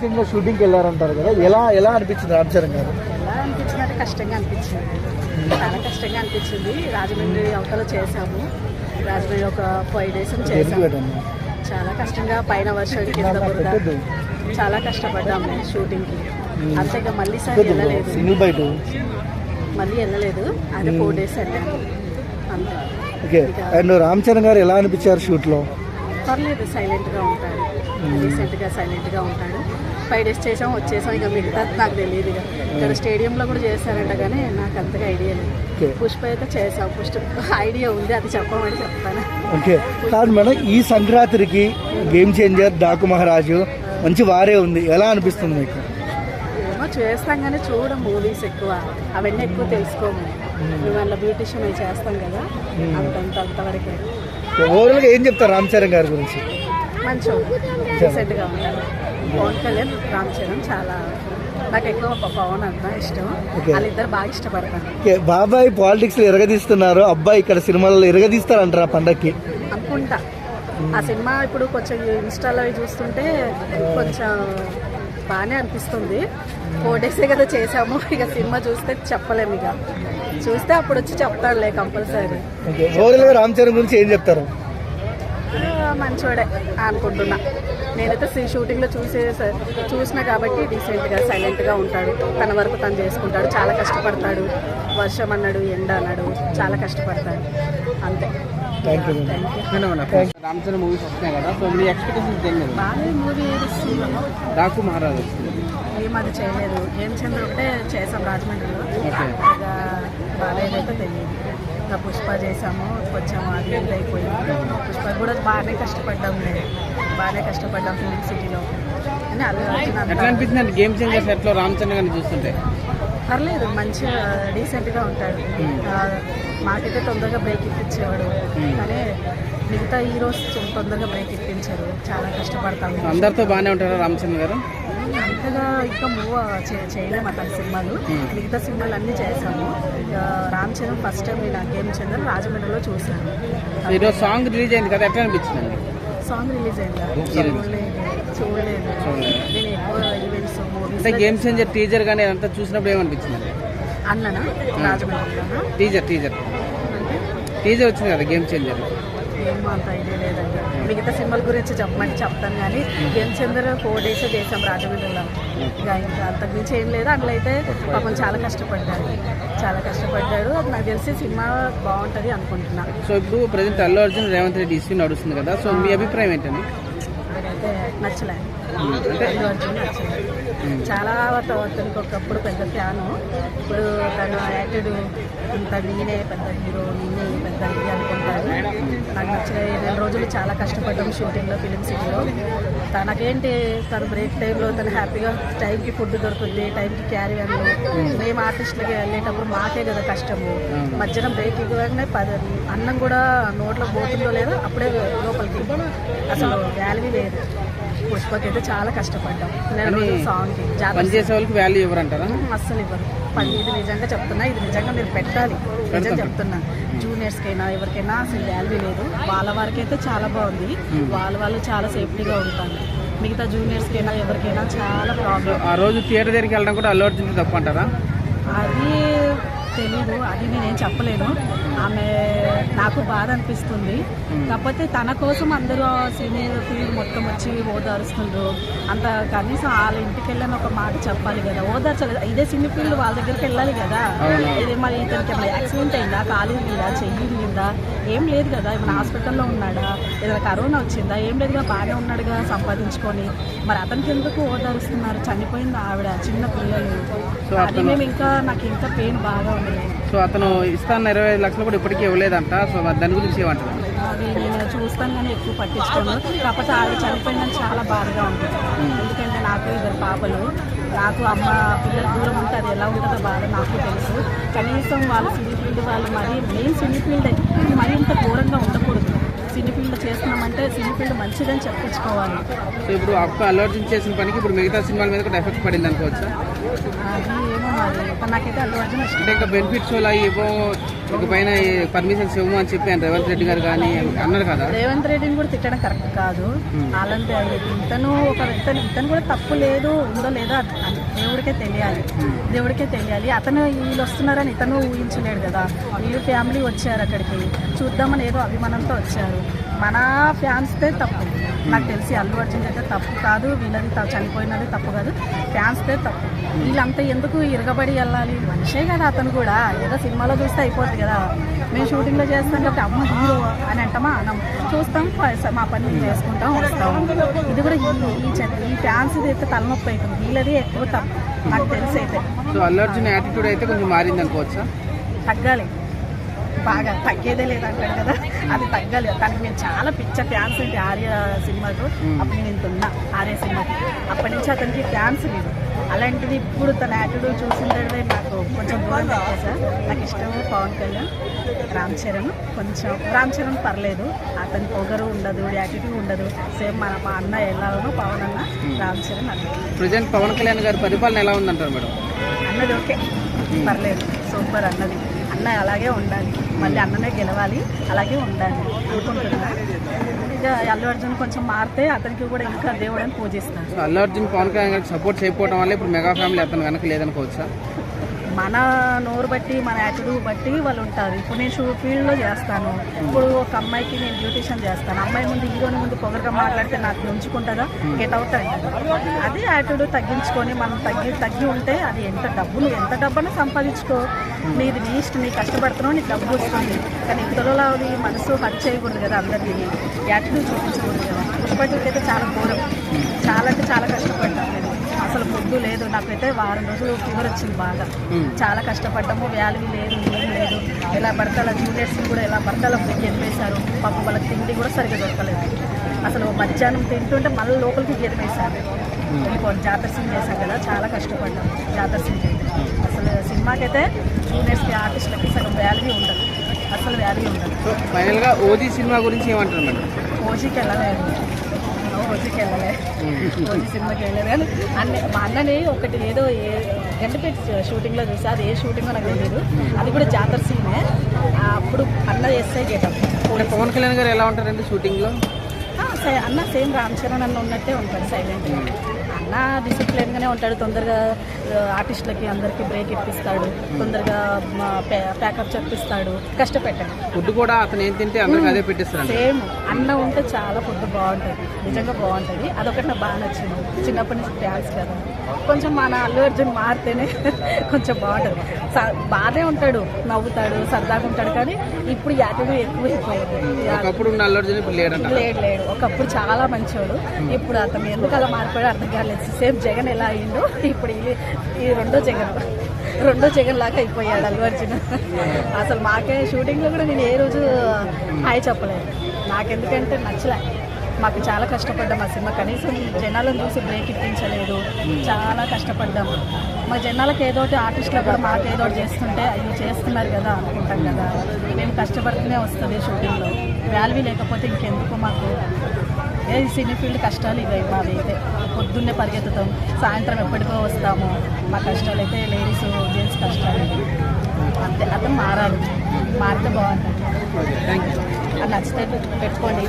Cinema షూటింగ్కి వెళ్ళారంటారు కదా ఎలా ఎలా అనిపించింది రామ్ చరణ్ గారు? ఎలా అనిపించిందంటే కష్టంగా అనిపించింది. చాలా కష్టంగా అనిపించింది. రాజమండ్రి అవతల చేసాము రాజమండ్రి ఒక ఫైవ్ డేస్ పెట్టండి చాలా కష్టంగా పైన వర్షం కింద బురద. చాలా కష్టపడ్డాము షూటింగ్కి. అంతేగా మళ్ళీ సార్ వెళ్ళలేదు. మళ్ళీ వెళ్ళలేదు. అదే ఫోర్ డేస్ వెళ్ళాము. అంతే. ఓకే. అండ్ రామ్ చరణ్ గారు ఎలా అనిపించారు షూట్లో? పర్లేదు సైలెంట్గా ఉంటాడు. రీసెంట్గా సైలెంట్గా ఉంటాడు. ఫైవ్ డేస్ చేసాం వచ్చేసాం. ఇక మిగతా నాకు తెలియదు ఇక. ఇక్కడ స్టేడియంలో కూడా చేశారంట కానీ నాకు అంతగా ఐడియా లేదు. పుష్ప అయితే చేసాం పుష్ప ఐడియా ఉంది. అది చెప్పమని చెప్తాను. ఓకే. కాదు మేడం ఈ సంక్రాంతికి గేమ్ చేంజర్ డాకు మహారాజు మంచి వారే ఉంది. ఎలా అనిపిస్తుంది మీకు? ఏమో చేస్తాం కానీ చూడం మూవీస్ ఎక్కువ. అవన్నీ ఎక్కువ తెలుసుకోము. మేము. అలా బ్యూటిషియన్ అవి చేస్తాం కదా. అంతంత అంతవరకే ఓవరాల్గా ఏం చెప్తారు రామ్ చరణ్ గారి గురించి? మంచి రీసెంట్గా ఉంటారు పవన్ కళ్యాణ్ రామ్ చరణ్ చాలా నాకు ఎక్కువ పవన్ అంత ఇష్టం. వాళ్ళిద్దరు బాగా ఇష్టపడతాను బాబాయ్ పాలిటిక్స్లో ఎరగదీస్తున్నారు అబ్బాయి ఇక్కడ సినిమాలలో ఎరగదీస్తారంటారు ఆ పండక్కి? అనుకుంటా. ఆ సినిమా ఇప్పుడు కొంచెం ఇన్స్టాలో చూస్తుంటే కొంచెం బాగానే అనిపిస్తుంది. ఫోర్ డేసే కదా చేసాము ఇక సినిమా చూస్తే చెప్పలేము ఇక. చూస్తే అప్పుడు వచ్చి చెప్తాడులే కంపల్సరీ. రామ్ చరణ్ గురించి ఏం చెప్తారు? మంచోడే అనుకుంటున్నా. నేనైతే సి- షూటింగ్లో చూసే చూసిన కాబట్టి డీసెంట్గా సైలెంట్గా ఉంటాడు. తన వరకు తను చేసుకుంటాడు. చాలా కష్టపడతాడు. వర్షం అన్నాడు ఎండ అన్నాడు చాలా కష్టపడతాడు. అంతే. Thank you thank you Ram Charan movies వస్తున్నాయి కదా సో మీ ఎక్స్పెక్టేషన్స్ ఏం లేదు డాకు మహారాజ్ వస్తుంది ఏమది చేయలేదు. ఏం చంద్ర ఒకటే చేసాం రాజమండ్రిలో. ఓకే. ఇక బాగాలేదైతే తెలియదు. ఇంకా పుష్ప చేసాము కొంచెం అది ఇది అయిపోయింది. పుష్ప కూడా బాగానే కష్టపడ్డాం లేదు బాగానే కష్టపడ్డాం ఫిలిం సిటీలో. అని అల్లు ఎట్లా గేమ్ చేంజర్ సెట్లో రామ్ చరణ్ గారిని చూస్తుంటే? పర్లేదు మంచిగా డీసెంట్గా ఉంటాడు. ఆ, మాకైతే తొందరగా బ్రేక్ ఇప్పించేవాడు. కానీ మిగతా హీరోస్ తొందరగా బ్రేక్ ఇప్పించారు. చాలా కష్టపడతాము అందరితో బాగానే ఉంటారా రామ్ చరణ్ గారు? అంతగా ఇంకా మూవ్ చేయలేము అతని సినిమాలు. మిగతా సినిమాలు అన్నీ ఇక రామ్ చరణ్ ఫస్ట్ టైం నేను గేమ్ చంద్ర రాజమండ్రిలో చూశాను. ఈరోజు సాంగ్ రిలీజ్ అయింది కదా ఎట్లా అనిపించింది సాంగ్ రిలీజ్ అయిందా? చూడలేదు. నేను ఎక్కువ ఈవెంట్స్ మూవీస్ అంటే గేమ్ చేంజర్ టీజర్ కానీ అదంతా చూసినప్పుడు ఏమనిపించింది అన్ననా? టీజర్ టీజర్ అంటే? టీజర్ వచ్చింది కదా గేమ్ చేంజర్ ఏమో అంత ఐడియా లేదండి. మిగతా సినిమాల గురించి చెప్పమంటే చెప్తాను కానీ గేమ్ చందర్ ఫోర్ డేస్ చేసాం రాజమండ్రిలో. ఇక ఇంకా అంతకుమించి ఏం లేదు. అందులో అయితే పాపం చాలా కష్టపడ్డాడు. చాలా కష్టపడ్డాడు. అది నాకు తెలిసి సినిమా బాగుంటుంది అనుకుంటున్నా. సో ఇప్పుడు ప్రజెంట్ అల్లు అర్జున్ రేవంత్ రెడ్డి ఇష్యూ నడుస్తుంది కదా. సో మీ అభిప్రాయం ఏంటండి? నాకైతే నచ్చలే అంటే అల్లు అర్జున్ చాలా అత- అతనికి ఒకప్పుడు పెద్ద ఫ్యాను. ఇప్పుడు తను యాటిడ్ ఇంత నేనే పెద్ద హీరో నేనే పెద్ద ఇది అనుకుంటాడు నాకు నచ్చిన రెండు రోజులు చాలా కష్టపడ్డాం షూటింగ్లో ఫిలిం సిటీలో. తనకేంటి తన బ్రేక్ టైంలో తను హ్యాపీగా టైంకి ఫుడ్ దొరుకుతుంది టైంకి క్యారీ అన్ను మేము ఆర్టిస్టులకి వెళ్ళేటప్పుడు మాకే కదా కష్టము. మధ్యాహ్నం బ్రేక్ ఇవ్వగానే పది అన్నం కూడా నోట్లో పోతుందో లేదో అప్పుడే లోపలికి. అసలు వాల్యూ లేదు. పుష్పకైతే చాలా కష్టపడ్డాం. జాతర పనిచేసే వాళ్ళకి వాల్యూ ఇవ్వరంటారా? అస్సలు ఇవ్వరు. పని ఇది నిజంగా చెప్తున్నా ఇది నిజంగా మీరు పెట్టాలి. నిజం చెప్తున్నా. జూనియర్స్కైనా ఎవరికైనా అసలు వాల్యూ లేదు. వాళ్ళ వరకైతే చాలా బాగుంది. వాళ్ళ వాళ్ళు చాలా సేఫ్టీగా ఉంటారు. మిగతా జూనియర్స్కైనా ఎవరికైనా చాలా ప్రాబ్లం ఆ రోజు థియేటర్ దగ్గరికి వెళ్ళడం కూడా అల్లు అర్జున్ తప్పు అంటారా? అది తెలీదు. అది నేనేం చెప్పలేను. ఆమె నాకు బాధ అనిపిస్తుంది. కాకపోతే తన కోసం అందరూ సీనియర్ ఫీల్డ్ మొత్తం వచ్చి ఓదారుస్తుండ్రు. అంత కనీసం వాళ్ళ ఇంటికి వెళ్ళని ఒక మాట చెప్పాలి కదా. ఓదార్చలేదు. ఇదే సినీ ఫీల్డ్ వాళ్ళ దగ్గరికి వెళ్ళాలి కదా. ఇది మరి ఇతనికి ఏమైనా యాక్సిడెంట్ అయిందా? కాలు మీద చెయ్యి మీద ఏం లేదు కదా. ఏమైనా హాస్పిటల్లో ఉన్నాడా? ఏదైనా కరోనా వచ్చిందా? ఏం లేదుగా. బాగానే ఉన్నాడుగా సంపాదించుకొని. మరి అతనికి ఎందుకు ఓదారుస్తున్నారు? చనిపోయింది ఆవిడ చిన్న పిల్లలు. అది మేము ఇంకా నాకు ఇంకా పెయిన్ బాగా ఉంది. సో అతను ఇస్తాన్న ఇరవై ఐదు లక్షలు కూడా ఇప్పటికీ ఇవ్వలేదంట. సో దాని గురించి ఏమంటారు? చూస్తాను కానీ ఎక్కువ పట్టించుకోను. కాకపోతే ఆవిడ చనిపోయిందని చాలా బాధగా ఉంటుంది ఎందుకంటే నాకు ఇద్దరు పాపలు. నాకు అమ్మ పిల్లలు దూరం ఉంటే అది ఎలా ఉంటుందో బాధ నాకు తెలుసు. కనీసం వాళ్ళ సినీ ఫీల్డ్ వాళ్ళు మరి మెయిన్ సినీ ఫీల్డ్. మరి ఇంత ఘోరంగా ఉండకూడదు సినీ ఫీల్డ్ చేస్తున్నామంటే సినీ ఫీల్డ్ మంచిదని చెప్పించుకోవాలి. సో ఇప్పుడు అక్క అల్లు అర్జున్ చేసిన పనికి ఇప్పుడు మిగతా సినిమాల మీద కూడా ఎఫెక్ట్ పడింది అనుకోవచ్చా? అది ఏమో మరి కానీ నాకైతే అల్లు అర్జున్ ఇష్టం. అంటే ఇంకా బెనిఫిట్స్ వల్ల ఏవో ఇక పైన పర్మిషన్స్ ఇవ్వము అని చెప్పి ఆయన రేవంత్ రెడ్డి గారు కానీ అన్నారు కదా. రేవంత్ రెడ్డిని కూడా తిట్టడం కరెక్ట్ కాదు. అలాంటి ఇతను ఒక ఇతను ఇతను కూడా తప్పు లేదు ఉందో లేదో దేవుడికే తెలియాలి. దేవుడికే తెలియాలి. అతను వీళ్ళు వస్తున్నారని ఇతను ఊహించలేడు కదా. వీళ్ళు ఫ్యామిలీ వచ్చారు అక్కడికి. చూద్దామని ఏదో అభిమానంతో వచ్చారు. మన ఫ్యాన్స్దే తప్పు. నాకు తెలిసి అల్లు అర్జున్ అయితే తప్పు కాదు. వీళ్ళది చనిపోయినది తప్పు కాదు. ఫ్యాన్స్దే తప్పు. వీళ్ళంతా ఎందుకు ఇరగబడి వెళ్ళాలి? మనిషే కదా అతను కూడా. ఏదో సినిమాలో చూస్తే అయిపోతుంది కదా. మేము షూటింగ్లో చేస్తాం కాబట్టి అమ్మ హీరో అని అంటామా? అనం చూస్తాం. మా పని చేసుకుంటాం వస్తాం. ఇది కూడా ఈ ఈ ఫ్యాన్స్ అయితే తలనొప్పి అవుతుంది వీళ్ళది ఎక్కువ నాకు తెలిసి అయితే సో అల్లు అర్జున్ యాటిట్యూడ్ అయితే కొంచెం మారింది అనుకోవచ్చా తగ్గాలి. బాగా తగ్గేదే లేదంటాడు కదా. అది తగ్గాలి తనకి నేను చాలా పిచ్చ ఫ్యాన్స్ ఏంటి ఆర్య సినిమాకు అప్పుడు నేను ఉన్నా ఆర్య సినిమాకి అప్పటి నుంచి అతనికి ఫ్యాన్స్ లేదు. అలాంటిది ఇప్పుడు తన యాటిట్యూడ్ చూసిందే నాకు కొంచెం దూరం పెట్టేసా నాకు ఇష్టం పవన్ కళ్యాణ్ రామ్ చరణ్. కొంచెం రామ్ చరణ్ పర్లేదు. అతని పొగరు ఉండదు యాటిట్యూడ్ ఉండదు. సేమ్ మన మా అన్న ఎలాగో పవన్ అన్న రామ్ చరణ్ అన్నది ప్రజెంట్ పవన్ కళ్యాణ్ గారి పరిపాలన ఎలా ఉందంటారు మేడం? అన్నది ఓకే. పర్లేదు. సూపర్ అన్నది. అన్న అలాగే ఉండాలి. మళ్ళీ అన్ననే గెలవాలి. అలాగే ఉండాలి. అనుకుంటున్నా ఇక అల్లు అర్జున్ కొంచెం మారితే అతనికి కూడా ఇంకా దేవుడని పూజిస్తాను అల్లు అర్జున్ పవన్ కళ్యాణ్ గారికి సపోర్ట్ చేయకపోవడం వల్ల ఇప్పుడు మెగా ఫ్యామిలీ అతను కనుక లేదనుకోవచ్చా? మన నోరు బట్టి మన యాటిట్యూడ్ బట్టి వాళ్ళు ఉంటారు. ఇప్పుడు నేను షూ ఫీల్డ్లో చేస్తాను. ఇప్పుడు ఒక అమ్మాయికి నేను బ్యూటిషియన్ చేస్తాను. అమ్మాయి ముందు హీరోని ముందు పొగరుగా మాట్లాడితే నాకు ఉంచుకుంటుందా గెట్ అవుతాడు అదే యాటిట్యూడ్ తగ్గించుకొని మనం తగ్గి తగ్గి ఉంటే అది ఎంత డబ్బు? నువ్వు ఎంత డబ్బును సంపాదించుకో? నీది నీ ఇష్టం నీ కష్టపడుతున్నావు నీకు డబ్బు వస్తుంది. కానీ ఇతరుల అది మనసు హట్ చేయకూడదు కదా అందరికీ యాటిట్యూడ్ చూపించకూడదు కదా. పుష్పటికి అయితే చాలా ఘోరం. చాలా అంటే చాలా కష్టపడ్డాను నేను. అసలు పొద్దు లేదు. నాకైతే వారం రోజులు ఫీవర్ వచ్చింది బాగా. చాలా కష్టపడ్డాము. వ్యాల్యూ లేదు ఏం లేదు. ఎలా పడితే అలా జూనియర్స్ కూడా ఎలా పడితే అలా గెలిపేశారు పాపం వాళ్ళకి తిండి కూడా సరిగ్గా దొరకలేదు. అసలు మధ్యాహ్నం తింటుంటే మళ్ళీ లోపలికి గెలిపేశారు ఇంకోటి జాతర సింగ్ చేశాం కదా చాలా కష్టపడ్డాం జాతర సింగ్ అసలు సినిమాకైతే జూనియర్స్కి ఆర్టిస్ట్లకి సగం వాల్యూ ఉండదు. అసలు వాల్యూ ఉండదు. ఫైనల్గా ఓజీ సినిమా గురించి ఏమంటారు మేడం? ఓజీకి వెళ్ళలేదు ఓజీకి వెళ్ళలే ఓజీ సినిమాకి వెళ్ళలేదు. కానీ అన్న మా అన్నని ఒకటి ఏదో ఏ గంటపెట్టి షూటింగ్లో చూసా. అది ఏ షూటింగో నాకు తెలియదు అది కూడా జాతర సీనే. అప్పుడు అన్న గేటప్. అంటే పవన్ కళ్యాణ్ గారు ఎలా ఉంటారండి షూటింగ్లో అన్న సేమ్ రామ్ చరణ్ అన్న ఉన్నట్టే ఉంటాడు సైలెంట్ అన్న డిసిప్లిన్గానే ఉంటాడు. తొందరగా ఆర్టిస్టులకి అందరికీ బ్రేక్ ఇప్పిస్తాడు. తొందరగా ప్యాకప్ చెప్పిస్తాడు కష్టపెట్టాడు. ఫుడ్ కూడా అతను ఏం తింటే అందరికి అదే పెట్టిస్తారండి సేమ్. అన్న ఉంటే చాలా ఫుడ్ బాగుంటుంది. నిజంగా బాగుంటుంది. అదొకటి నాకు బాగా నచ్చింది. చిన్నప్పటి నుంచి డ్యాన్స్ కదా. కొంచెం మన అల్లు అర్జున్ మారితేనే కొంచెం బాగుంటుంది. స- బాగానే ఉంటాడు నవ్వుతాడు సరదాగా ఉంటాడు కానీ ఇప్పుడు యాటిట్యూడ్ ఎక్కువ అయిపోయింది. ఒకప్పుడు లేడు లేడు. ఒకప్పుడు చాలా మంచోడు. ఇప్పుడు అతను ఎందుకు అలా మారిపోయాడు అర్థం కాలేదు. సేమ్ జగన్ ఎలా అయ్యిందో ఇప్పుడు ఈ- ఈ రెండో జగన్ రెండో జగన్ లాగా అయిపోయాడు అల్లు అర్జున్. అసలు మాకే షూటింగ్లో కూడా నేను ఏ రోజు హాయ్ చెప్పలేదు. నాకెందుకంటే నచ్చలే. మాకు చాలా కష్టపడ్డాం ఆ సినిమా. కనీసం జనాలను చూసి బ్రేక్ ఇప్పించలేదు. చాలా కష్టపడ్డాము మా జనాలకు ఏదో ఒకటి ఆర్టిస్టులు కూడా మాకు ఏదో ఒకటి చేస్తుంటే అయ్యో చేస్తున్నారు కదా అనుకుంటాం కదా. మేము కష్టపడుతూనే వస్తుంది షూటింగ్లో. వాల్యూ లేకపోతే ఇంకెందుకు మాకు? ఏ సినీ ఫీల్డ్ కష్టాలు ఇవే మావి అయితే. పొద్దున్నే పరిగెత్తుతాం. సాయంత్రం ఎప్పటికో వస్తాము. మా కష్టాలు అయితే లేడీస్ జెంట్స్ కష్టాలు. అంతే. అతను మారాలి. మారితే బాగుంటుంది. థ్యాంక్ యూ అది నచ్చితే పెట్టుకోండి.